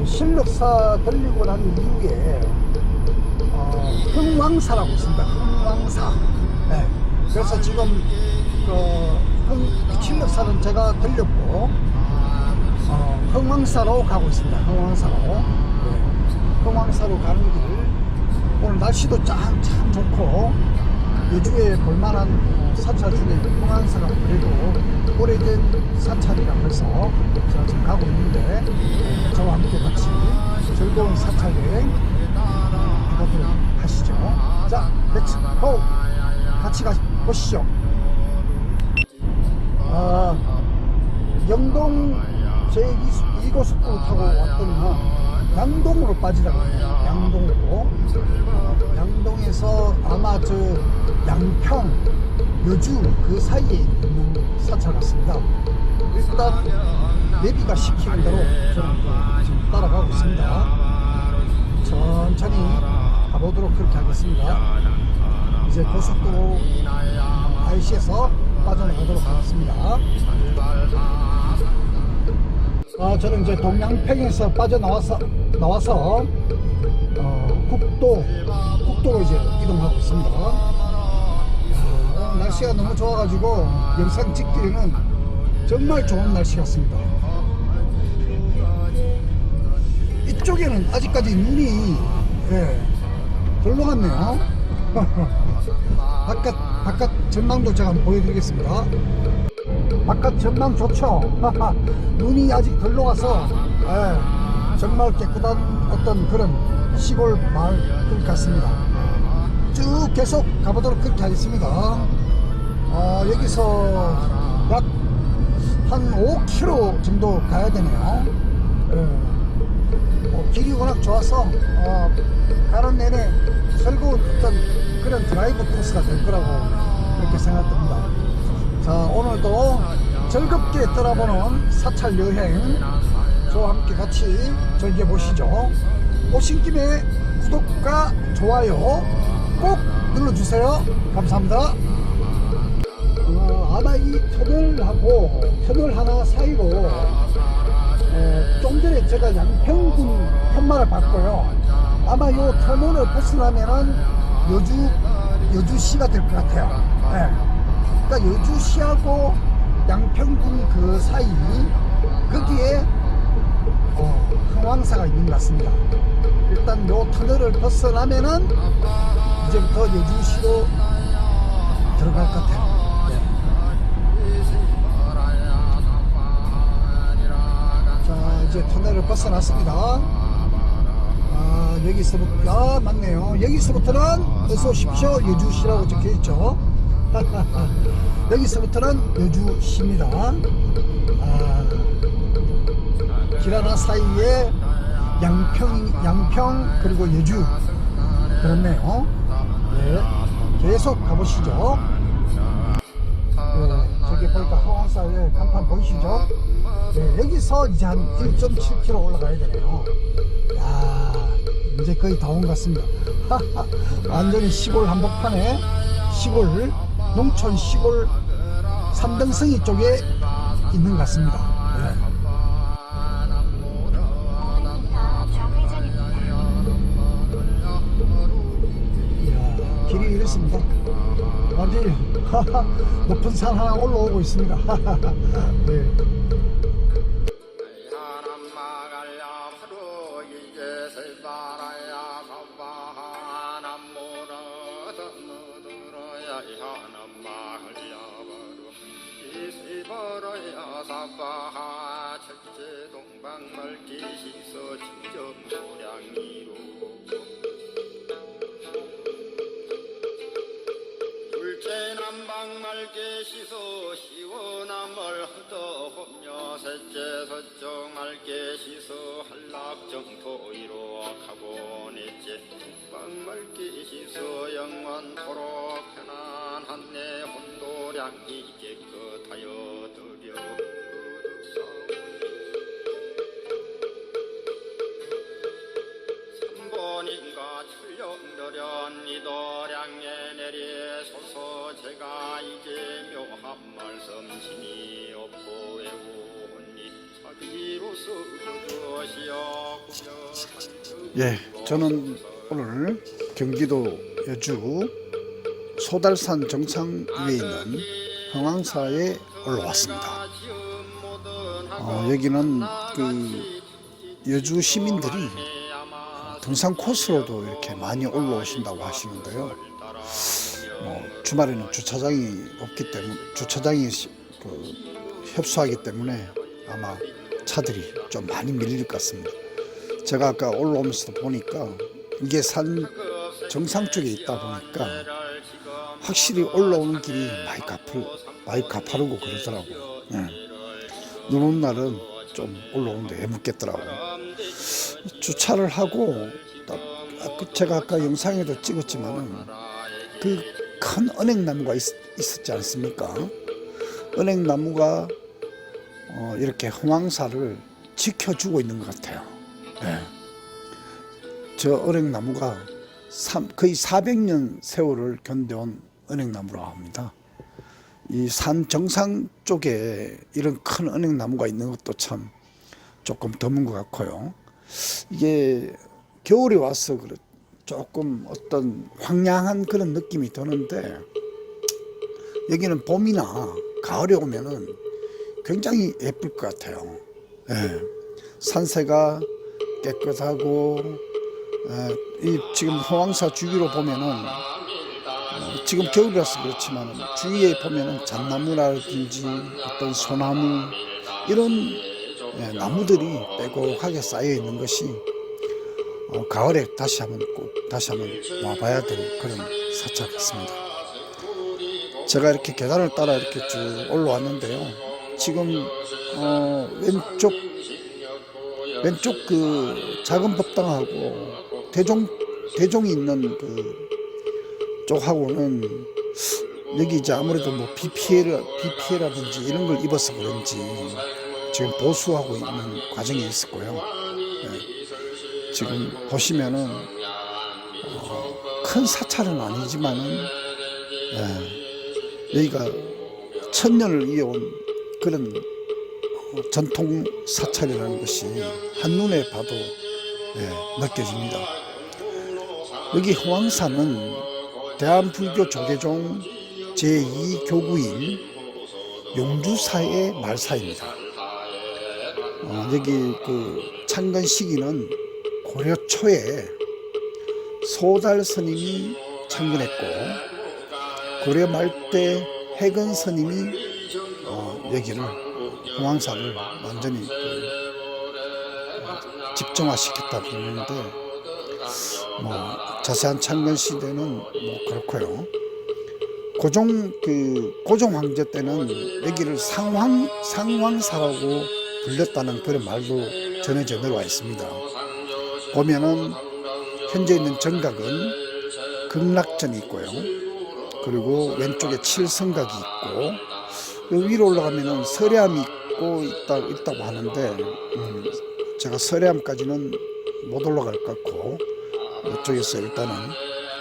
그 신력사 들리고 난 이후에 어, 흥왕사라고 있습니다. 흥왕사. 네. 그래서 지금 그 흥, 신력사는 제가 들렸고 어, 흥왕사로 가고 있습니다. 흥왕사로. 네. 흥왕사로 가는 길. 오늘 날씨도 참, 참 좋고 여주에 볼만한 어, 사찰 중에 흥왕사가 그래도 오래된 사찰이라고 해서 제가 지금 가고 있는데 네, 저와 함께 같이 즐거운 사찰 여행 해보도록 하시죠. 자, 렛츠 고! 같이 가 보시죠. 아, 영동 제2고속도로 타고 왔더니 양동으로 빠지라고 해요. 양동으로. 어, 양동에서 아마 저 양평, 여주 그 사이에 있는 사찰 같습니다. 일단 내비가 시키는 대로 저는 따라가고 있습니다. 천천히 가보도록 그렇게 하겠습니다. 이제 고속도로 IC에서 빠져나가도록 하겠습니다. 아, 저는 이제 동양평에서 빠져나와서 나와서 어, 국도 국도로 이제 이동하고 있습니다. 날씨가 너무 좋아가지고 영상 찍기에는 정말 좋은 날씨 같습니다. 이쪽에는 아직까지 눈이 예, 별로 같네요. 바깥 바깥 전망도 제가 한번 보여드리겠습니다. 바깥 전망 좋죠. 눈이 아직 덜 녹아서 예, 정말 깨끗한 어떤 그런 시골 마을 같습니다. 쭉 계속 가보도록 그렇게 하겠습니다. 아, 여기서 약 한 5km 정도 가야 되네요. 예. 어, 길이 워낙 좋아서 어, 가는 내내 어떤 그런 드라이브 코스가 될 거라고 그렇게 생각됩니다. 자 오늘도 즐겁게 떠나보는 사찰 여행 저와 함께 같이 즐겨보시죠. 오신 김에 구독과 좋아요 꼭 눌러주세요. 감사합니다. 어, 아마 이 터널하고 터널 하나 사이로 어, 좀 전에 제가 양평군 현마를 봤고요. 아마 요 터널을 벗어나면은 여주 여주시가 될 것 같아요. 예. 그러니까 여주시하고 양평군 그 사이 거기에 어, 흥왕사가 있는 것 같습니다. 일단 요 터널을 벗어나면은 이제부터 여주시로 들어갈 것 같아요. 이제 터널을 벗어났습니다. 아 여기서부터 아 맞네요. 여기서부터는 어서 오십시오. 여주시라고 적혀있죠. 여기서부터는 여주시입니다. 아, 길 하나 사이에 양평 양평 그리고 여주. 그렇네요. 네 계속 가보시죠. 네, 저기 보니까 하왕사의 간판 보이시죠? 네, 여기서 이제 한 1.7km 올라가야 되네요. 야, 이제 거의 다 온 것 같습니다. 완전히 시골 한복판에 시골, 농촌 시골 삼등성이 쪽에 있는 것 같습니다. 네. 이야, 길이 이렇습니다. 완전히 높은 산 하나 올라오고 있습니다. 네. 사바 첫째 동방 멀기 시서 직접 노량이로. 둘째 남방 맑게 씻어 시원함을 헛어보며 셋째 서쪽 맑게 씻어 한락정토 이룩하고 넷째 북방 맑게 씻어 영원토록 편안한 내 혼도량이 깨끗하여 예, 저는 오늘 경기도 여주 소달산 정상 위에 있는 흥왕사에 올라왔습니다. 어, 여기는 그 여주 시민들이 등산 코스로도 이렇게 많이 올라오신다고 하시는데요. 뭐 주말에는 주차장이 없기 때문에 주차장이 시- 그 협소하기 때문에 아마 차들이 좀 많이 밀릴 것 같습니다. 제가 아까 올라오면서 보니까 이게 산 정상 쪽에 있다 보니까 확실히 올라오는 길이 많이 가풀 많이 가파르고 그러더라고요. 예. 눈 오는 날은 좀 올라오는데 해묻겠더라고요. 주차를 하고 딱 아까 제가 아까 영상에도 찍었지만은 그큰 은행나무가 있, 있었지 않습니까? 은행나무가 어, 이렇게 흥왕사를 지켜주고 있는 것 같아요. 네. 저 은행나무가 삼- 거의 400년 세월을 견뎌온 은행나무라고 합니다. 이 산 정상 쪽에 이런 큰 은행나무가 있는 것도 참 조금 드문 것 같고요. 이게 겨울에 와서 조금 어떤 황량한 그런 느낌이 드는데 여기는 봄이나 가을에 오면은 굉장히 예쁠 것 같아요. 예. 산세가 깨끗하고 예, 이 지금 호황사 주위로 보면은 어, 지금 겨울이라서 그렇지만 주위에 보면은 잣나무라든지 어떤 소나무 이런 예, 나무들이 빼곡하게 쌓여 있는 것이 어, 가을에 다시 한번 꼭 다시 한번 와봐야 될 그런 사찰 같습니다. 제가 이렇게 계단을 따라 이렇게 쭉 올라왔는데요. 지금 어, 왼쪽 왼쪽 그 작은 법당하고 대종 대종이 있는 그 쪽하고는 여기 이제 아무래도 뭐비 피해라든지 이런 걸 입어서 그런지 지금 보수하고 있는 과정이 거예요. 예. 지금 보시면은 어, 큰 사찰은 아니지만은 예, 여기가 천년을 이어온 그런 어, 전통 사찰이라는 것이 한눈에 봐도 예, 느껴집니다. 여기 흥왕사는 대한불교 조계종 제2교구인 용주사의 말사입니다. 어, 여기 그 창건 시기는 고려 초에 소달 스님이 창건했고 고려 말 때 해근 스님이 어, 여기를 흥왕사를 완전히 그, 어, 집정화시켰다 그러는데 뭐 자세한 창건 시대는 뭐 그렇고요. 고종 그 고종 황제 때는 여기를 상황 상황사라고 불렸다는 그런 말도 전해져 내려와 있습니다. 보면은 현재 있는 정각은 극락전이 있고요. 그리고 왼쪽에 칠성각이 있고 그 위로 올라가면은 설암이 있고 있다, 있다고 하는데 음, 제가 설암까지는 못 올라갈 것 같고 이쪽에서 일단은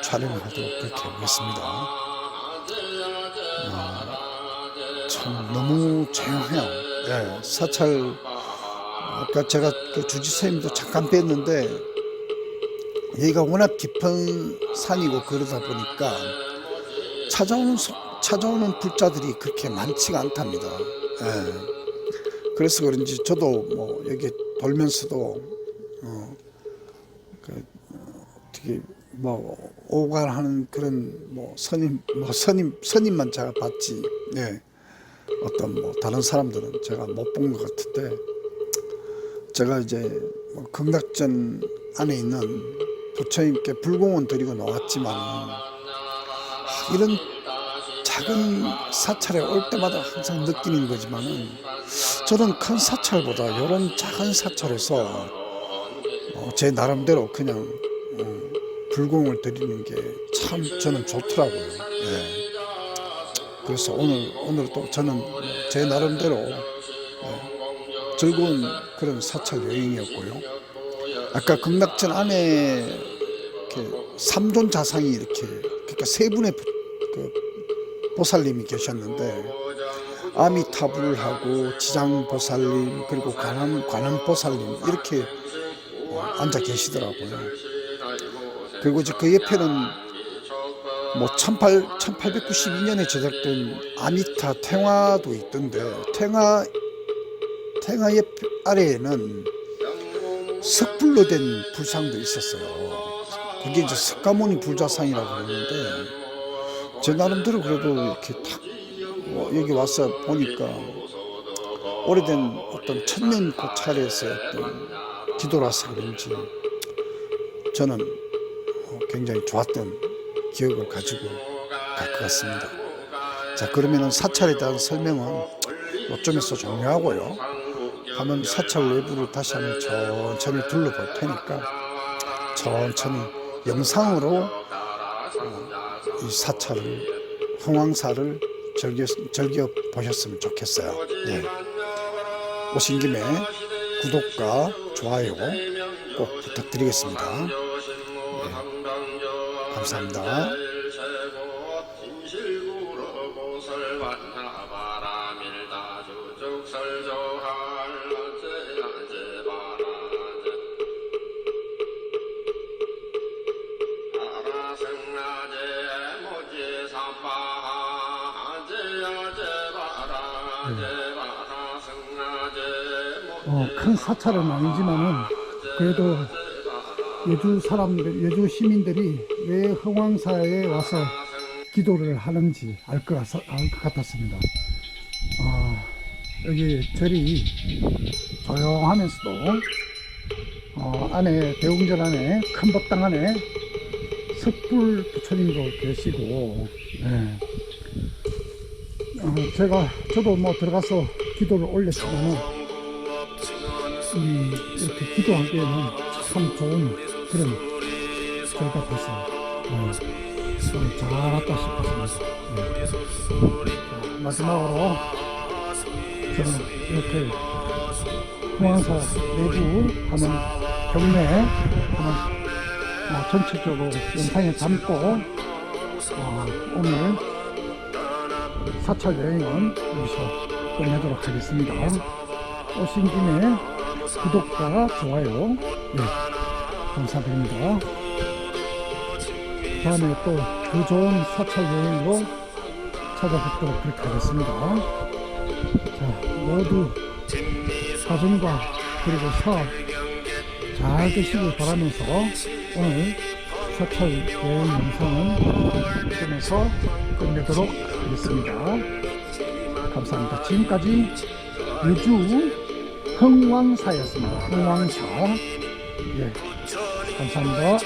촬영을 하도록 그렇게 하겠습니다. 어, 참 너무 조용해요. 예, 사찰 아까 제가 그 주지사님도 잠깐 뵀는데 여기가 워낙 깊은 산이고 그러다 보니까 찾아오는 소- 찾아오는 불자들이 그렇게 많지가 않답니다. 예. 그래서 그런지 저도 뭐 여기 돌면서도 어, 그, 어, 어떻게 뭐 오간하는 그런 뭐 선임 뭐 선임 선임만 제가 봤지. 예. 어떤 뭐 다른 사람들은 제가 못 본 것 같은데 제가 이제 뭐 극락전 안에 있는 부처님께 불공원 드리고 나왔지만 이런 작은 사찰에 올 때마다 항상 느끼는 거지만은 저는 큰 사찰보다 이런 작은 사찰에서 어, 제 나름대로 그냥 어, 불공을 드리는 게 참 저는 좋더라고요. 예. 그래서 오늘 오늘 또 저는 제 나름대로 예, 즐거운 그런 사찰 여행이었고요. 아까 극락전 안에 이렇게 삼존 자상이 이렇게 그러니까 세 분의 보살님이 계셨는데 아미타불 하고 지장 보살님 그리고 관음 관음 보살님 이렇게 어, 앉아 계시더라고요. 그리고 이제 그 옆에는 뭐 18, 1892년에 제작된 아미타 탱화도 있던데 탱화 탱화 옆 아래에는 석불로 된 불상도 있었어요. 그게 이제 석가모니 불자상이라고 그러는데 제 나름대로 그래도 이렇게 탁 어, 여기 와서 보니까 오래된 어떤 천년 고찰에서의 어떤 기도라서 그런지 저는 어, 굉장히 좋았던 기억을 가지고 갈 것 같습니다. 자 그러면은 사찰에 대한 설명은 요점에서 종료하고요. 하면 사찰 내부를 다시 한번 천천히 둘러볼 테니까 천천히 영상으로 어, 이 사찰을 흥왕사를 즐겨, 즐겨 보셨으면 좋겠어요. 예. 오신 김에 구독과 좋아요 꼭 부탁드리겠습니다. 예. 감사합니다. 큰 사찰은 아니지만은 그래도 예주 사람들, 예주 시민들이 왜 흥왕사에 와서 기도를 하는지 알 것 같았습니다. 아, 여기 절이 조용하면서도 어, 안에 대웅전 안에 큰 법당 안에 석불 부처님도 계시고 네. 어, 제가 저도 뭐 들어가서 기도를 올렸지만 이 이렇게 기도하기에는 참 좋은 그런 절 같아서 네. 참 잘했다 싶었습니다. 네. 자, 마지막으로 저는 이렇게 공항사 내부 하는 경내 하는 어, 전체적으로 영상에 담고 어, 오늘 사찰 여행은 여기서 끝내도록 하겠습니다. 오신 김에 구독과 좋아요 네, 감사드립니다. 다음에 또 더 좋은 사찰 여행으로 찾아뵙도록 그렇게 하겠습니다. 자, 모두 가정과 그리고 사업 잘 되시길 바라면서 오늘 사찰 여행 영상은 이쯤에서 끝내도록 하겠습니다. 감사합니다. 지금까지 유주 흥왕사였습니다. 흥왕사. 예. 감사합니다.